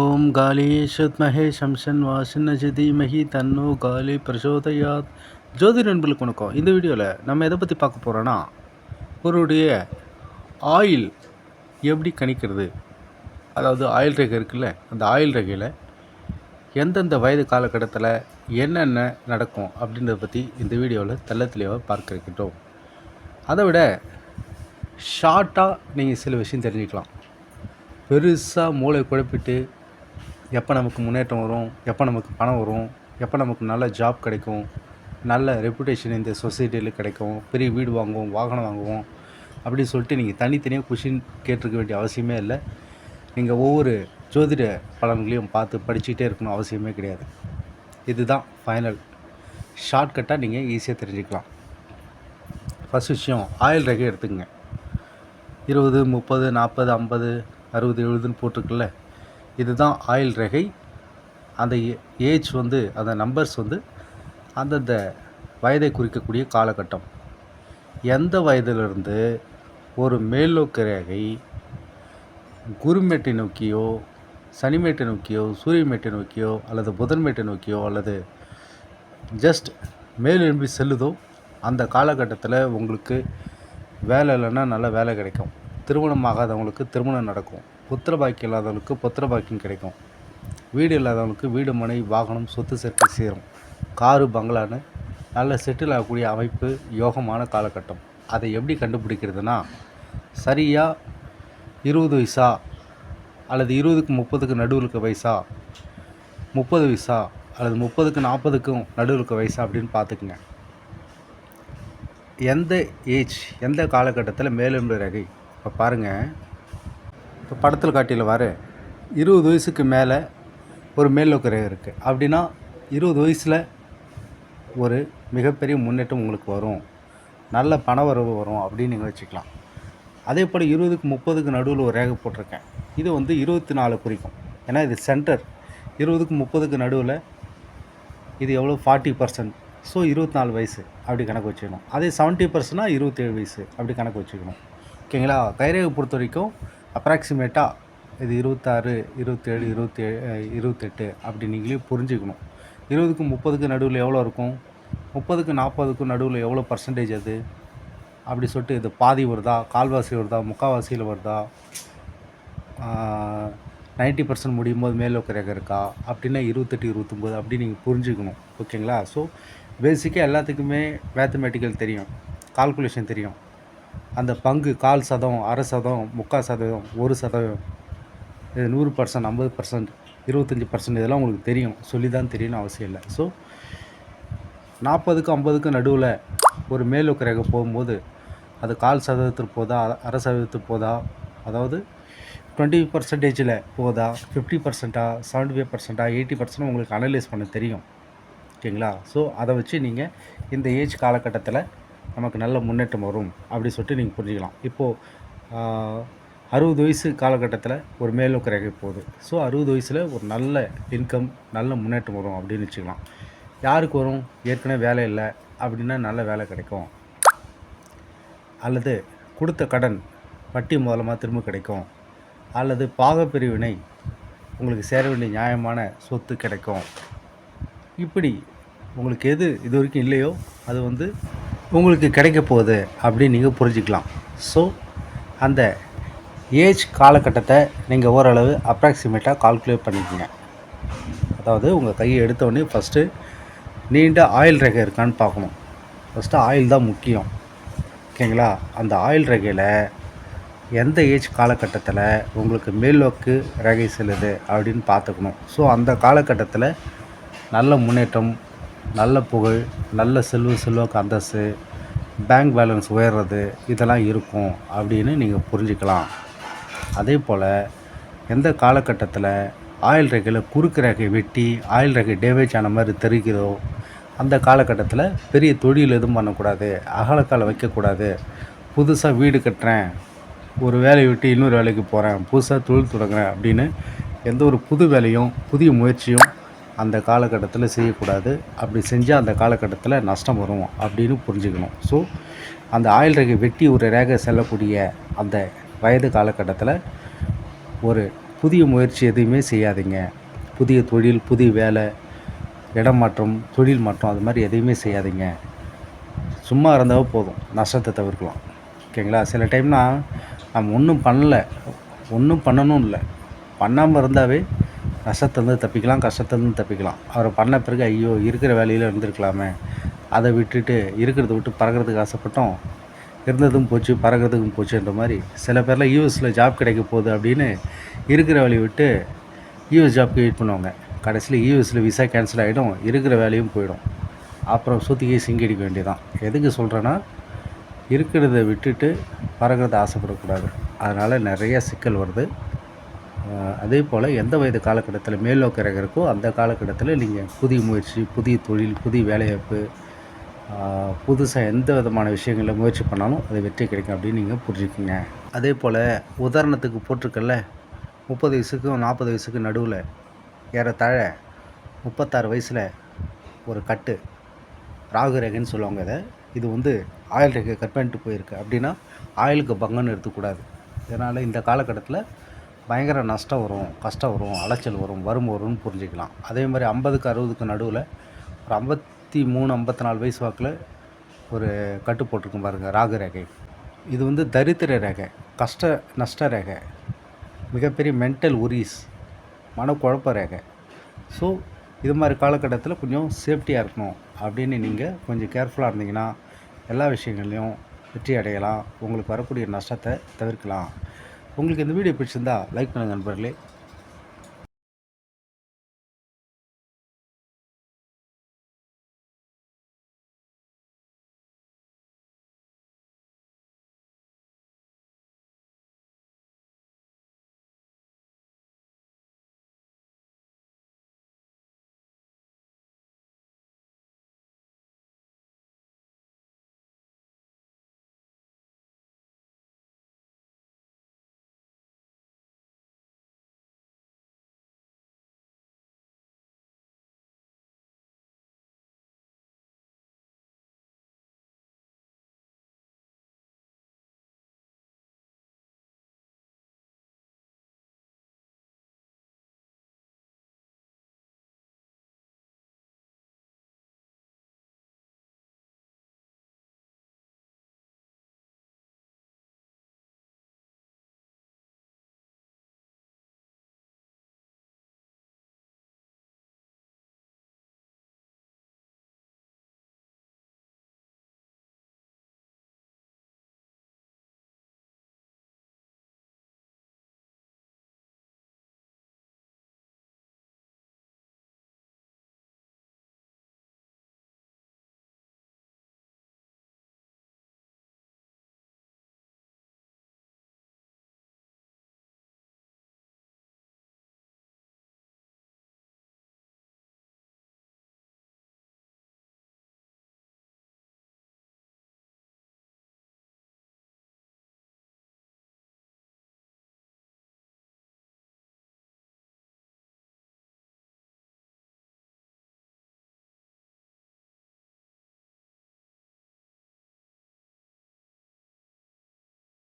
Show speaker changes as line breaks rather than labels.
ஓம் காலி சுத்மஹே சம்சன் வாசின்னஜ தீமஹி தன்னோ காலி பிரசோதயாத் ஜோதி நண்பர்களுக்கு வணக்கம். இந்த வீடியோவில் நம்ம எதை பற்றி பார்க்க போகிறோன்னா ஒருடைய ஆயில் எப்படி கணிக்கிறது? அதாவது ஆயில் ரேகை இருக்குல்ல அந்த ஆயில் ரேகையில் எந்தெந்த வயது காலகட்டத்தில் என்னென்ன நடக்கும் அப்படின்றத பற்றி இந்த வீடியோவில் தெள்ள தெளிவாக பார்க்க இருக்கின்றோம். அதை விட ஷார்ட்டாக நீங்கள் சில விஷயம் தெரிஞ்சுக்கலாம். பெருசாக மூளை குழப்பிட்டு எப்போ நமக்கு முன்னேற்றம் வரும் எப்போ நமக்கு பணம் வரும் எப்போ நமக்கு நல்ல ஜாப் கிடைக்கும் நல்ல ரெப்புடேஷன் இந்த சொசைட்டியில் கிடைக்கும் பெரிய வீடு வாங்குவோம் வாகனம் வாங்குவோம் அப்படின்னு சொல்லிட்டு நீங்கள் தனித்தனியாக கொஷின் கேட்டிருக்க வேண்டிய அவசியமே இல்லை. நீங்கள் ஒவ்வொரு ஜோதிட பலன்களையும் பார்த்து படிச்சுக்கிட்டே இருக்கணும் அவசியமே கிடையாது. இதுதான் ஃபைனல் ஷார்ட்கட்டாக நீங்கள் ஈஸியாக தெரிஞ்சுக்கலாம். ஃபஸ்ட் விஷயம் ஆயில் ரேகை எடுத்துக்கங்க. இருபது முப்பது நாற்பது ஐம்பது அறுபது எழுபதுன்னு போட்டிருக்குல்ல? இதுதான் ஆயில் ரேகை. அந்த ஏஜ் வந்து அந்த நம்பர்ஸ் வந்து அந்தந்த வயதை குறிக்கக்கூடிய காலகட்டம். எந்த வயதிலிருந்து ஒரு மேல்நோக்கு ரேகை குருமேட்டை நோக்கியோ சனிமேட்டை நோக்கியோ சூரியமேட்டை நோக்கியோ அல்லது புதன்மேட்டை நோக்கியோ அல்லது ஜஸ்ட் மேல் எழும்பி செல்லுதோ அந்த காலகட்டத்தில் உங்களுக்கு வேலை இல்லைன்னா நல்ல வேலை கிடைக்கும். திருமணம் ஆகாதவங்களுக்கு திருமணம் நடக்கும். புத்திர பாக்கியம் இல்லாதவங்களுக்கு புத்திர பாக்கியம் கிடைக்கும். வீடு இல்லாதவனுக்கு வீடு மனை வாகனம் சொத்து சேர்க்கை சேரும். காரு பங்களான்னு நல்ல செட்டில் ஆகக்கூடிய அமைப்பு யோகமான காலகட்டம். அதை எப்படி கண்டுபிடிக்கிறதுனா சரியாக இருபது வயசா அல்லது இருபதுக்கு முப்பதுக்கு நடுவில் இருக்க வயசா முப்பது வயசா அல்லது முப்பதுக்கு நாற்பதுக்கும் நடுவில் இருக்க வயசா அப்படின்னு பார்த்துக்குங்க. எந்த ஏஜ் எந்த காலகட்டத்தில் மேலும் ரகை? இப்போ பாருங்கள் இப்போ படத்தில் காட்டியில் வர இருபது வயசுக்கு மேலே ஒரு மேல்நோக்கு ரேகை இருக்குது அப்படின்னா இருபது வயசில் ஒரு மிகப்பெரிய முன்னேற்றம் உங்களுக்கு வரும். நல்ல பண வரவு வரும் அப்படின்னு நீங்கள் வச்சுக்கலாம். அதே போல் இருபதுக்கு முப்பதுக்கு நடுவில் ஒரு ரேகை போட்டிருக்கேன். இது வந்து இருபத்தி நாலு குறிக்கும். ஏன்னா இது சென்டர் இருபதுக்கு முப்பதுக்கு நடுவில் இது எவ்வளோ ஃபார்ட்டி பர்சன்ட் ஸோ இருபத்தி நாலு வயசு அப்படி கணக்கு வச்சுக்கணும். அதே செவன்ட்டி பர்சன்ட்னா இருபத்தேழு வயசு அப்படி கணக்கு வச்சுக்கணும். ஓகேங்களா? கைரேகை பொறுத்த வரைக்கும் அப்ராக்சிமேட்டாக இது இருபத்தாறு இருபத்தேழு இருபத்தேழு இருபத்தெட்டு அப்படி நீங்களே புரிஞ்சுக்கணும். இருபதுக்கும் முப்பதுக்கு நடுவில் எவ்வளோ இருக்கும்? முப்பதுக்கு நாற்பதுக்கும் நடுவில் எவ்வளோ பர்சன்டேஜ் அது? அப்படி சொல்லிட்டு இது பாதி வருதா? கால்வாசி வருதா? முக்கால்வாசியில் வருதா? நைன்ட்டி பர்சன்ட் முடியும் போது மேலோக்க ரேகை இருக்கா? அப்படின்னா இருபத்தெட்டு இருபத்தொம்போது அப்படி நீங்கள் புரிஞ்சுக்கணும். ஓகேங்களா? ஸோ பேசிக்காக எல்லாத்துக்குமே மேத்தமெட்டிக்கல் தெரியும். கால்குலேஷன் தெரியும். அந்த பங்கு கால் சதம் அரை சதம் முக்கால் சதவீதம் ஒரு சதவீதம் இது நூறு பர்சன்ட் ஐம்பது பர்சன்ட் இருபத்தஞ்சி பர்சன்ட் இதெல்லாம் உங்களுக்கு தெரியும். சொல்லி தான் தெரியணும் அவசியம் இல்லை. ஸோ நாற்பதுக்கு ஐம்பதுக்கு நடுவில் ஒரு மேலோக்கு ரேகை போகும்போது அது கால் சதவீதத்துக்கு போதா அரை சதவீதத்துக்கு போதா? அதாவது டுவெண்ட்டி பர்சன்டேஜில் போதா? ஃபிஃப்டி பர்சண்ட்டா செவன்ட்டி ஃபைவ் பர்சன்ட்டா எயிட்டி பர்சன்ட் உங்களுக்கு அனலைஸ் பண்ண தெரியும். ஓகேங்களா? ஸோ அதை வச்சு நீங்கள் இந்த ஏஜ் காலகட்டத்தில் நமக்கு நல்ல முன்னேற்றம் வரும் அப்படி சொல்லிட்டு நீங்கள் புரிஞ்சுக்கலாம். இப்போது அறுபது வயசு காலகட்டத்தில் ஒரு மேலோக்கு ரேகை போகுது. ஸோ அறுபது வயசில் ஒரு நல்ல இன்கம் நல்ல முன்னேற்றம் வரும் அப்படின்னு வச்சுக்கலாம். யாருக்கு வரும்? ஏற்கனவே வேலை இல்லை அப்படின்னா நல்ல வேலை கிடைக்கும். அல்லது கொடுத்த கடன் வட்டி மூலமாக திரும்ப கிடைக்கும். அல்லது பாகப்பிரிவினை உங்களுக்கு சேர வேண்டிய நியாயமான சொத்து கிடைக்கும். இப்படி உங்களுக்கு எது இது வரைக்கும் இல்லையோ அது வந்து உங்களுக்கு கிடைக்க போகுது அப்படின்னு நீங்கள் புரிஞ்சுக்கலாம். ஸோ அந்த ஏஜ் காலகட்டத்தை நீங்கள் ஓரளவு அப்ராக்சிமேட்டாக கால்குலேட் பண்ணிக்கோங்க. அதாவது உங்கள் கையை எடுத்தோடனே ஃபஸ்ட்டு நீண்ட ஆயில் ரேகை இருக்கான்னு பார்க்கணும். ஃபஸ்ட்டு ஆயில் தான் முக்கியம். ஓகேங்களா அந்த ஆயில் ரேகையில் எந்த ஏஜ் காலகட்டத்தில் உங்களுக்கு மேல்நோக்கு ரேகை செல்லுது அப்படின்னு பார்த்துக்கணும். ஸோ அந்த காலகட்டத்தில் நல்ல முன்னேற்றம் நல்ல புகழ் நல்ல செல்வ செல்வாக்கு அந்தஸ்து பேங்க் பேலன்ஸ் உயர்றது இதெல்லாம் இருக்கும் அப்படின்னு நீங்கள் புரிஞ்சுக்கலாம். அதே போல் எந்த காலகட்டத்தில் ஆயில் ரேகையில் குறுக்கு ரேகை வெட்டி ஆயில் ரேகை டேமேஜ் ஆன மாதிரி தெரிகிறதோ அந்த காலகட்டத்தில் பெரிய தொழில் எதுவும் பண்ணக்கூடாது அகலக்கால் வைக்கக்கூடாது. புதுசாக வீடு கட்டுறேன் ஒரு வேலையை விட்டு இன்னொரு வேலைக்கு போகிறேன் புதுசாக தொழில் தொடங்குறேன் அப்படின்னு எந்த ஒரு புது வேலையும் புதிய முயற்சியும் அந்த காலகட்டத்தில் செய்யக்கூடாது. அப்படி செஞ்சால் அந்த காலகட்டத்தில் நஷ்டம் வரும் அப்படின்னு புரிஞ்சுக்கணும். ஸோ அந்த ஆயில் ரேகை வெட்டி ஒரு ரேகை செல்லக்கூடிய அந்த வயது காலகட்டத்தில் ஒரு புதிய முயற்சி எதுவுமே செய்யாதீங்க. புதிய தொழில் புதிய வேலை இடம் மாற்றம் தொழில் மாற்றம் அது மாதிரி எதையுமே செய்யாதீங்க. சும்மா இருந்தாவே போதும். நஷ்டத்தை தவிர்க்கலாம். ஓகேங்களா? சில டைம்னால் நம்ம ஒன்றும் பண்ணலை. ஒன்றும் பண்ணணும் இல்லை. பண்ணாமல் இருந்தாவே கஷ்டத்துலேருந்து தப்பிக்கலாம் கஷ்டத்துலேருந்து தப்பிக்கலாம். அவரை பண்ண பிறகு ஐயோ இருக்கிற வேலையில் இருந்திருக்கலாமே. அதை விட்டுட்டு இருக்கிறத விட்டு பறக்கிறதுக்கு ஆசைப்பட்டோம். இருந்ததும் போச்சு பறக்கிறதுக்கும் போச்சுன்ற மாதிரி சில பேரில் யூஎஸில் ஜாப் கிடைக்க போகுது அப்படின்னு இருக்கிற வேலையை விட்டு யூஎஸ் ஜாப்க்கு வெயிட் பண்ணுவாங்க. கடைசியில் யூஎஸில் விசா கேன்சல் ஆகிடும் இருக்கிற வேலையும் போயிடும். அப்புறம் சுற்றிக்கே சிங்கடிக்க வேண்டியதான் எதுக்கு சொல்கிறேன்னா இருக்கிறத விட்டுட்டு பறக்கிறத ஆசைப்படக்கூடாது. அதனால் நிறைய சிக்கல் வருது. அதே போல் எந்த வயது காலகட்டத்தில் மேல் இருக்கோ அந்த காலகட்டத்தில் நீங்கள் புதிய முயற்சி புதிய தொழில் புதிய வேலைவாய்ப்பு புதுசாக எந்த விதமான விஷயங்களில் முயற்சி பண்ணாலும் அது வெற்றி கிடைக்கும் அப்படின்னு நீங்கள் புரிஞ்சுக்குங்க. அதே போல் உதாரணத்துக்கு போட்டிருக்கல முப்பது வயசுக்கும் நாற்பது வயசுக்கு நடுவில் ஏறத்தாழ முப்பத்தாறு வயசில் ஒரு கட்டு ராகு ரேகைன்னு சொல்லுவாங்க இதை இது வந்து ஆயில் ரேகை கட் பண்ணிட்டு போயிருக்கு. அப்படின்னா ஆயிலுக்கு பங்கன்னு எடுத்துக்கூடாது. இதனால் இந்த காலகட்டத்தில் பயங்கர நஷ்டம் வரும் கஷ்டம் வரும் அலைச்சல் வரும் வறுமை வரும்னு புரிஞ்சுக்கலாம். அதே மாதிரி ஐம்பதுக்கு அறுபதுக்கு நடுவில் ஒரு ஐம்பத்தி மூணு ஐம்பத்தி நாலு வயசு வாக்கில் ஒரு கட்டு போட்டிருக்கும் பாருங்கள் ராகு ரேகை. இது வந்து தரித்திர ரேகை கஷ்ட நஷ்ட ரேகை மிகப்பெரிய மென்டல் உரிஸ் மனக்குழப்ப ரேகை. ஸோ இது மாதிரி காலகட்டத்தில் கொஞ்சம் சேஃப்டியாக இருக்கணும் அப்படின்னு நீங்கள் கொஞ்சம் கேர்ஃபுல்லாக இருந்தீங்கன்னா எல்லா விஷயங்கள்லையும் வெற்றி அடையலாம் உங்களுக்கு வரக்கூடிய நஷ்டத்தை தவிர்க்கலாம். உங்களுக்கு இந்த வீடியோ பிடிச்சிருந்தா லைக் பண்ணுங்கள் நண்பர்களே.